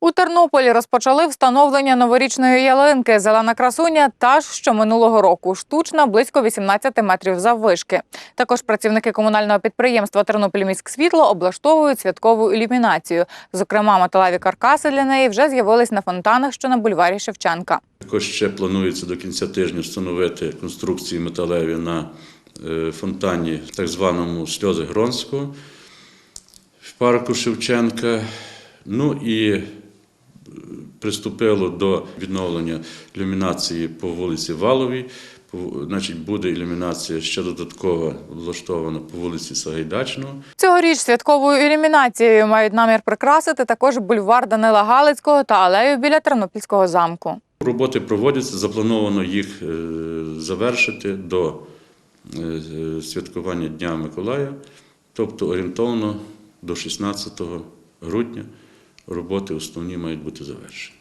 У Тернополі розпочали встановлення новорічної ялинки. Зелена красуня та ж, що минулого року. Штучна близько 18 метрів заввишки. Також працівники комунального підприємства «Тернопільміськсвітло» облаштовують святкову ілюмінацію. Зокрема, металеві каркаси для неї вже з'явились на фонтанах, що на бульварі Шевченка. Також ще планується до кінця тижня встановити конструкції металеві на е, фонтані, так званому сльози Гронського в парку Шевченка. Ну і приступило до відновлення ілюмінації по вулиці Валовій. Значить, буде ілюмінація ще додатково влаштована по вулиці Сагайдачного. Цьогоріч святковою ілюмінацією мають намір прикрасити також бульвар Данила Галицького та алею біля Тернопільського замку. Роботи проводяться, заплановано їх е, завершити до е, святкування Дня Миколая, тобто орієнтовно до 16 грудня роботи основні мають бути завершені.